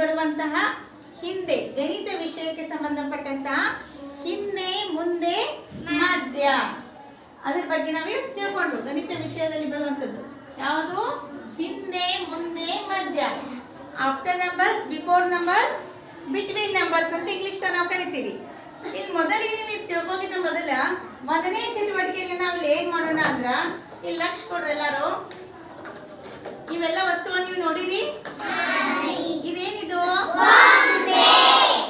ಬರುವಂತಹ ಹಿಂದೆ, ಗಣಿತ ವಿಷಯಕ್ಕೆ ಸಂಬಂಧಪಟ್ಟಂತಹ ಹಿಂದೆ, ಮುಂದೆ, ಮಧ್ಯ. ಅದ್ರ ಬಗ್ಗೆ ನಾವೇ ತಿಳ್ಕೊಂಡು ಗಣಿತ ವಿಷಯದಲ್ಲಿ ಬರುವಂತದ್ದು ಯಾವುದು? ಹಿಂದೆ, ಮುಂದೆ, ಮಧ್ಯ. After numbers before numbers between numbers ಅಂತ ಇಂಗ್ಲಿಷ್ ನಾವು ಕರಿತೀವಿ. ಇಲ್ಲಿ ಮೊದಲಿಗೆ ನೀವು ತಿಳ್ಕೊಂಡಿದ್ದ ಮೊದಲ ಮೊದಲನೇ ಚಟುವಟಿಕೆಯಲ್ಲಿ ನಾವು ಏನ್ ಮಾಡೋಣ ಅಂದ್ರ, ಇಲ್ಲಿ ಲಕ್ಷ ಕೊಡ್ರಿ ಎಲ್ಲಾರು. ಇವೆಲ್ಲ ವಸ್ತುಗಳನ್ನು ನೀವು ನೋಡಿರಿ ಇದೇನಿದು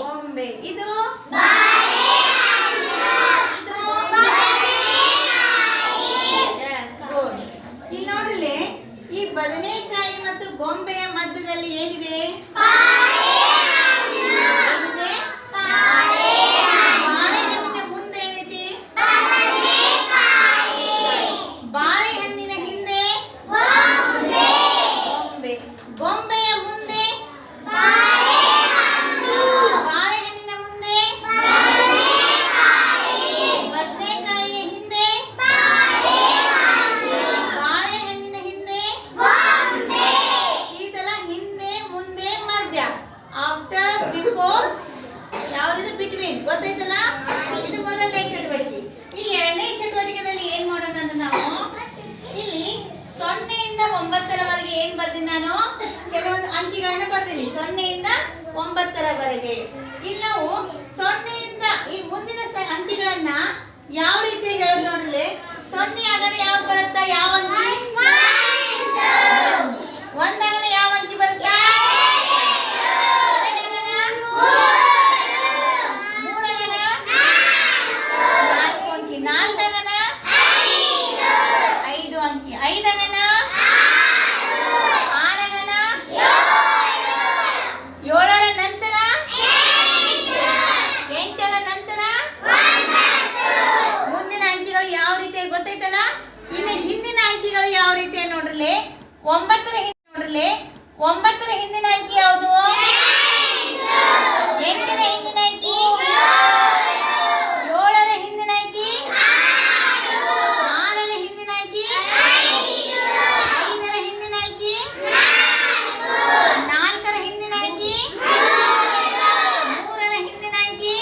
ಬೊಂಬೆ ಇದು ಇದು? Yes, good. ಇಲ್ಲಿ ನೋಡ್ರಿಲ್ಲಿ ಈ ಬದನೆಕಾಯಿ ಮತ್ತು ಗೊಂಬೆಯ ಮಧ್ಯದಲ್ಲಿ ಏನಿದೆ ಏನಿದೆ? ಬಾಳೆಹಣ್ಣಿನ ಮುಂದೆ ಏನೈತಿ ಬಾಳೆಹಣ್ಣಿನ ಹಿಂದೆ ಗೊಂಬೆ ಗೊಂಬೆಯ ಮುಂದೆ ಬಾಳೆಹಣ್ಣಿನ ಮುಂದೆ ಬದನೆಕಾಯಿಯ ಹಿಂದೆ ಬಾಳೆಹಣ್ಣಿನ ಹಿಂದೆ ಈ ತರ ಹಿಂದೆ ಮುಂದೆ ಮಧ್ಯ ಆಫ್ಟರ್ ಬಿಫೋರ್ ಬಿಟ್ವೀನ್ ಗೊತ್ತಾಯ್ತಲ್ಲ? ಇದು ಮೊದಲನೇ ಚಟುವಟಿಕೆ. ಈ ಎರಡನೇ ಚಟುವಟಿಕೆದಲ್ಲಿ ಏನ್ ಮಾಡೋಣ ಅಂದ್ರೆ ನಾವು? ಇಲ್ಲಿ ಸೊನ್ನೆಯಿಂದ ಒಂಬತ್ತರವರೆಗೆ ಏನ್ ಬರ್ತೀನಿ ನಾನು? ಕೆಲವೊಂದು ಅಂಕಿಗಳನ್ನ ಬರ್ತೀನಿ. ಸೊನ್ನೆಯಿಂದ ಒಂಬತ್ತರವರೆಗೆ. ಇಲ್ಲಿ ನಾವು ಸೊನ್ನೆಯಿಂದ ಈ ಮುಂದಿನ ಅಂಕಿಗಳನ್ನ ಯಾವ ರೀತಿ ಹೇಳೋದು ನೋಡ್ರಿ ಸೊನ್ನೆ ಆದರೆ ಯಾವ್ದು ಬರುತ್ತಾ? ಯಾವ ಅಂಕಿ ಒಂದಾಗನೆ ಯಾವ ಅಂಕಿ ಬರುತ್ತಾ ಮೂರಾಗನ ನಾಲ್ಕು ಅಂಕಿ ನಾಲ್ಕಗನ ಐದು ಅಂಕಿ ಐದಗನ ಆರಗನ ಏಳರ ನಂತರ ಎಂಟರ ನಂತರ ಮುಂದಿನ ಅಂಕಿಗಳು ಯಾವ ರೀತಿ ಗೊತ್ತೈತಲ್ಲ ಇನ್ನು ಹಿಂದಿನ ಅಂಕಿಗಳು ಯಾವ ನೋಡ್ರಲಿ ಒಂಬತ್ತರ ಹಿಂದೆ ನೋಡ್ರಲಿ ಒಂಬತ್ತರ ಹಿಂದಿನ ಅಂಕಿ ಯಾವುದು ಎಂಟರ ಹಿಂದಿನ ಅಂಕಿ ಏಳರ ಹಿಂದಿನ ಅಂಕಿ ಆರರ ಹಿಂದಿನ ಅಂಕಿ ಐದರ ಹಿಂದಿನ ಅಂಕಿ ನಾಲ್ಕರ ಹಿಂದಿನ ಅಂಕಿ ಮೂರರ ಹಿಂದಿನ ಅಂಕಿ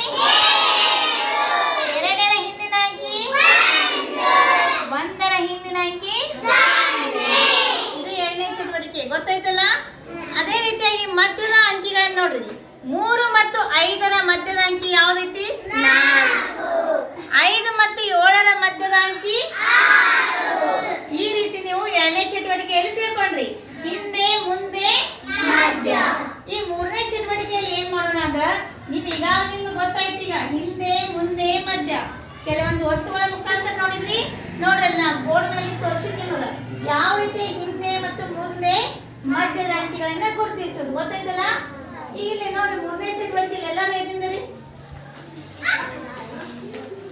ಎರಡರ ಹಿಂದಿನ ಅಂಕಿ ಒಂದರ ಹಿಂದಿನ ಅಂಕಿ ಇದು ಎರಡನೇ ಚಟುವಟಿಕೆ ಗೊತ್ತಾಯ್ತಲ್ಲ ರೀತಿಯಾಗಿ ಮಧ್ಯದ ಅಂಕಿಗಳನ್ನು ನೋಡ್ರಿ. ಮೂರು ಮತ್ತು ಐದರ ಮಧ್ಯದ ಅಂಕಿ ಯಾವ್ದೈತಿ? ಐದು ಮತ್ತು ಏಳರ ಮಧ್ಯದ ಅಂಕಿ? ಈ ರೀತಿ ನೀವು ಎರಡನೇ ಚಟುವಟಿಕೆಯಲ್ಲಿ ತಿಳ್ಕೊಂಡ್ರಿ. ಹಿಂದೆ ಮುಂದೆ ಮಧ್ಯ. ಈ ಮೂರನೇ ಚಟುವಟಿಕೆಯಲ್ಲಿ ಏನ್ ಮಾಡೋಣ ಅಂದ್ರ ನೀವು ಈಗಾಗಲಿಂದ ಗೊತ್ತಾಯ್ತು ಈಗ. ಹಿಂದೆ ಮುಂದೆ ಮಧ್ಯ. ಕೆಲವೊಂದು ವಸ್ತುಗಳ ಮುಖಾಂತರ ನೋಡಿದ್ರಿ. ನೋಡ್ರಲ್ಲ ನಾ ಬೋರ್ಡ್ ಮೇಲೆ ತೋರಿಸಿದ್ದೀನಲ್ಲ ಯಾವ ರೀತಿ ಹಿಂದೆ ಮತ್ತು ಮುಂದೆ ಮಧ್ಯದ ಅಂಕಿಗಳನ್ನ ಗುರುತಿಸೋದು ಗೊತ್ತಾಯ್ತಲ್ಲ? ಇಲ್ಲಿ ನೋಡ್ರಿ, ಮೂರನೇ ಚಟುವಟಿಕೆಯಲ್ಲಿ ಎಲ್ಲರೂ ಎದ್ದಿಂದರಿ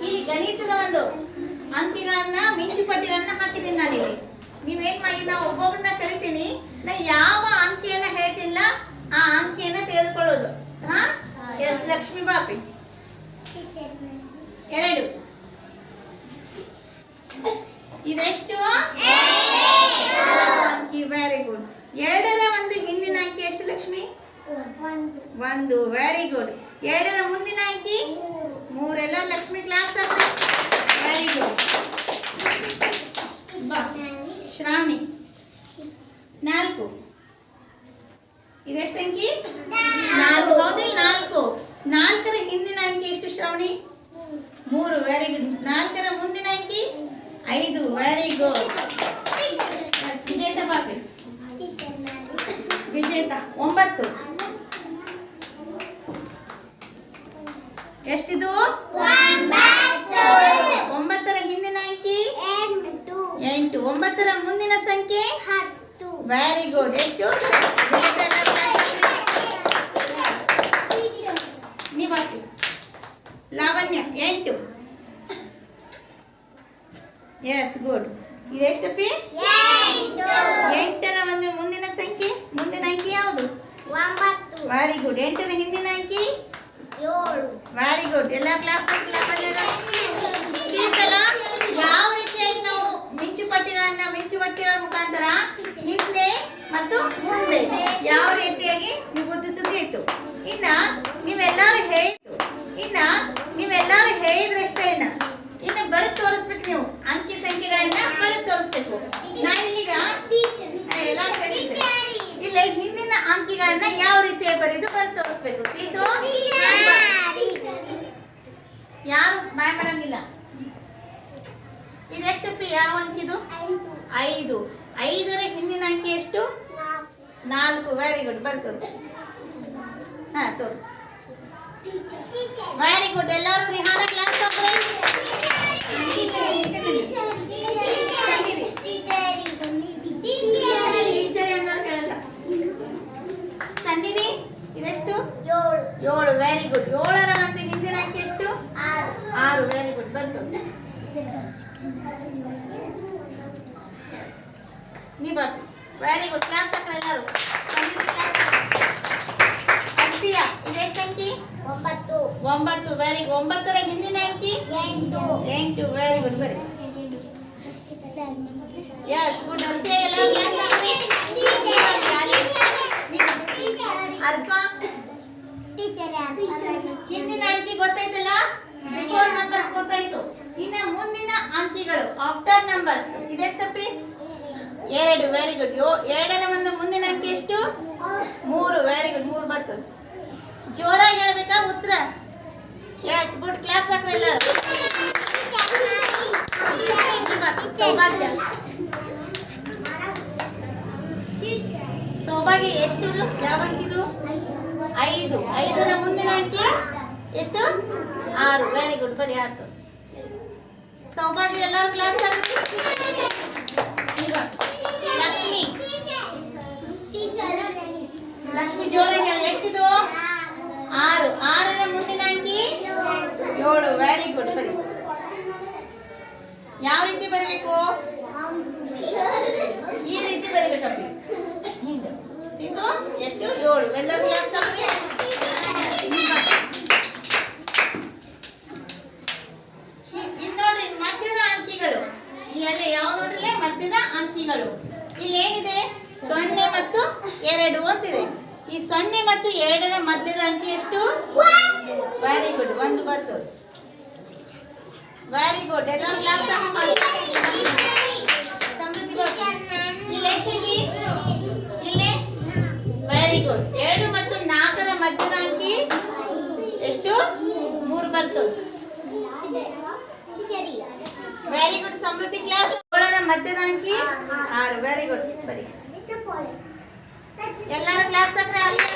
ಈ ಗಣಿತದ ಒಂದು ಅಂಕಿಗಳನ್ನ, ಮಿಂಚು ಪಟ್ಟಿಗಳನ್ನ ಹಾಕಿದ್ದೀನಿ ನಾನು ಇಲ್ಲಿ. ನೀವೇನ್ ಮಾಡಿ ನಾವು ಒಬ್ಬೊಬ್ಬರನ್ನ ಕರಿತೀನಿ. ನಾ ಯಾವ ಅಂಕಿಯನ್ನ ಹೇಳ್ತಿಲ್ಲ ಆ ಅಂಕಿಯನ್ನ ತೆಗೆದುಕೊಳ್ಳೋದು. ಹಾ? ಲಕ್ಷ್ಮಿ ಬಾಪಿ. ಎರಡು. ಇದೆಷ್ಟು ಅಂಕಿ ವೆರಿ ಗುಡ್ ಎರಡರ ಒಂದು ಹಿಂದಿನ ಅಂಕಿ ಎಷ್ಟು ಲಕ್ಷ್ಮಿ ಒಂದು ವೆರಿ ಗುಡ್ ಎರಡರ ಮುಂದಿನ ಅಂಕಿ ಮೂರೆಲ್ಲ ಲಕ್ಷ್ಮಿ ಕ್ಲಾಸ್ ವೆರಿ ಗುಡ್ ಬಾ ಶ್ರಾವಣಿ ನಾಲ್ಕು ಇದೆಷ್ಟು ಅಂಕಿ ನಾಲ್ಕು ಹೌದಿಲ್ಲ ನಾಲ್ಕು ನಾಲ್ಕರ ಹಿಂದಿನ ಅಂಕಿ ಎಷ್ಟು ಶ್ರಾವಣಿ ಮೂರು ವೆರಿ ಗುಡ್ ನಾಲ್ಕರ ಮುಂದಿನ ಅಂಕಿ ಐದು ವೆರಿ ಗುಡ್ ವಿಜೇತ ಬಾಪಿ ವಿಜೇತ ಒಂಬತ್ತು ಎಷ್ಟಿದು ಒಂಬತ್ತರ ಹಿಂದಿನ ಅಂಕಿ ಎಂಟು ಒಂಬತ್ತರ ಮುಂದಿನ ಸಂಖ್ಯೆ ವೆರಿ ಗುಡ್ ಎಷ್ಟು ನೀವು ಹಾಕಿ ಲಾವಣ್ಯ ಎಂಟು. ಎಸ್ ಗುಡ್ ಇದೆಷ್ಟು ಪಿ? ಎಂಟರ ಒಂದು ಮುಂದಿನ ಸಂಖ್ಯೆ? ಮುಂದಿನ ಅಂಕಿ ಯಾವುದು? ವೆರಿ ಗುಡ್ ಎಂಟರ ಹಿಂದಿನ ಅಂಕಿ? ವೆರಿ ಗುಡ್ ಎಲ್ಲ ಕ್ಲಾಸ್ ಯಾವ ರೀತಿಯಾಗಿ ನಾವು ಮಿಂಚು ಪಟ್ಟಿಗಳನ್ನ ಮಿಂಚು ಪಟ್ಟಿಗಳ ಮುಖಾಂತರ ಹಿಂದೆ ಮತ್ತು ಮುಂದೆ. ಯಾವ ರೀತಿಯಾಗಿ ನೀವು ಗುರುತಿಸುತ್ತಿತ್ತು ಇನ್ನ ನೀವೆಲ್ಲರೂ ಹೇಳಿದ್ದು ಇನ್ನ ನೀವೆಲ್ಲರೂ ಹೇಳಿದ್ರಷ್ಟೇ ಇನ್ನ ಇನ್ನು ಬರೆದು ತೋರಿಸ್ಬೇಕು ನೀವು ಅಂಕಿ ಸಂಖ್ಯೆಗಳನ್ನ ಬರೆದು ತೋರಿಸ್ಬೇಕು ನಾ ಇಲ್ಲಿಗ ಎಲ್ಲ ಇಲ್ಲ ಹಿಂದಿನ ಅಂಕಿಗಳನ್ನ ಯಾವ ರೀತಿಯಾಗಿ ಬರೆದು ಬರೆದು ತೋರಿಸ್ಬೇಕು ಇದು ಯಾರು ಬಾಯ್ ಮಾಡಂಗಿಲ್ಲ ಇದೆಷ್ಟು ಪಿ ಯಾವ ಅಂಕಿದು ಐದು ಐದರ ಹಿಂದಿನ ಅಂಕಿ ಎಷ್ಟು ನಾಲ್ಕು ವೆರಿ ಗುಡ್ ಬರ್ ತೋರಿಸಿ. ಹಾ ತೋರಿ ವೆರಿ ಗುಡ್ ಎಲ್ಲರೂ ರಿಹಾನ ಕ್ಲಾಸ್ ಸನ್ನಿಧಿ, ಇದೆಷ್ಟು? ಏಳು. ವೆರಿ ಗುಡ್ ಏಳರ ಒಂದು ಹಿಂದಿನ ಅಂಕಿ ಎಷ್ಟು? ಆರು. ವೆರಿ ಗುಡ್ ಬರ್ತು ನೀ ಬರ್ತಿ ವೆರಿ ಗುಡ್ ಕ್ಲಾಸ್ ಹತ್ರ ಎಲ್ಲರೂ. ಅಲ್ಫಿಯಾ ಇದೆಷ್ಟು ಅಂಕಿ? ಒಂಬತ್ತು. ಒಂಬತ್ತು. ವೆರಿ ಒಂಬತ್ತರ ಹಿಂದಿನ ಅಂಕಿ? ಎಂಟು. ಎಂಟು. ವೆರಿ ಗುಡ್ ಬರಿ ಯಸ್ ಗುಡ್ ಅಲ್ಫಿಯಾ ಎಲ್ಲ ಅರ್ಪ ಹಿಂದಿನ ಅಂಕಿ ಗೊತ್ತಾಯ್ತಲ್ಲ? ಬಿಫೋರ್ ನಂಬರ್ಸ್ ಗೊತ್ತಾಯ್ತು. ಇನ್ನ ಮುಂದಿನ ಅಂಕಿಗಳು ಆಫ್ಟರ್ ನಂಬರ್ಸ್ ಇದೆಷ್ಟಪ್ಪಿ? ಎರಡು ವೆರಿ ಗುಡ್ ಯೋ, ಎರಡರ ಒಂದು ಮುಂದಿನ ಅಂಕಿ ಎಷ್ಟು? ಮೂರು ವೆರಿ ಗುಡ್ ಮೂರು ಬರ್ತದೆ. ಜೋರಾಗಿ ಹೇಳ್ಬೇಕಾ? ಉತ್ತರ? ಯಸ್ ಗುಡ್ ಕ್ಲಾಸ್ ಹಾಕ್ರಿ ಸೌಭಾಗ್ಯ. ಎಷ್ಟು ಯಾವ ಅಂಕಿದು ಐದು. ಐದರ ಮುಂದಿನ ಅಂಕಿ ಎಷ್ಟು? ಆರು. ವೆರಿ ಗುಡ್ ಬರೀ ಆಯ್ತು ಸೌಭಾಗ್ಯ ಎಲ್ಲರೂ ಕ್ಲಾಸ್ ಹಾಕ್ರಿ. ಲಕ್ಷ್ಮಿ. ಲಕ್ಷ್ಮಿ ಜೋರಾಗಿ ಹೇಳಿ, ಎಷ್ಟಿದು? ಆರು. ಆರರ ಮುಂದಿನ ಅಂಕಿ? ಏಳು. ವೆರಿ ಗುಡ್ ಬರಿ ಯಾವ ರೀತಿ ಬರಬೇಕು? ಈ ರೀತಿ ಬರಿಬೇಕಪ್ಪ ಹಿಂಗ ಇದು ಎಷ್ಟು? ಏಳು. ಎಲ್ಲರೂ ಕ್ಲಾಸ್ ಹಾಕ್ರಿ ಇ- ಇದ್ ನೋಡ್ರಿ, ಮಧ್ಯದ ಅಂಕಿಗಳು. ಈ ಯಾವ ನೋಡ್ರಿ ಮಧ್ಯದ ಅಂಕಿಗಳು. ಇಲ್ಲಿ ಏನಿದೆ ಸೊನ್ನೆ ಮತ್ತು ಎರಡು ಅಂತಿದೆ ಈ ಸೊನ್ನೆ ಮತ್ತು ಎರಡರ ಮಧ್ಯದ ಅಂಕಿ ಎಷ್ಟು? ವೆರಿ ಗುಡ್ ಒಂದು ಬರ್ತು ವೆರಿ ಗುಡ್ ಎಲ್ಲ ಇಲ್ಲಿ? ವೆರಿ ಗುಡ್ ಎರಡು ಮತ್ತು ನಾಲ್ಕರ ಮಧ್ಯದ ಅಂಕಿ ಎಷ್ಟು? ಮೂರು ಬರ್ತು ವೆರಿ ಗುಡ್ ಸಮೃದ್ಧಿ ಕ್ಲಾಸ್ ಏಳರ ಮಧ್ಯದ ಅಂಕಿ ಆರು ವೆರಿ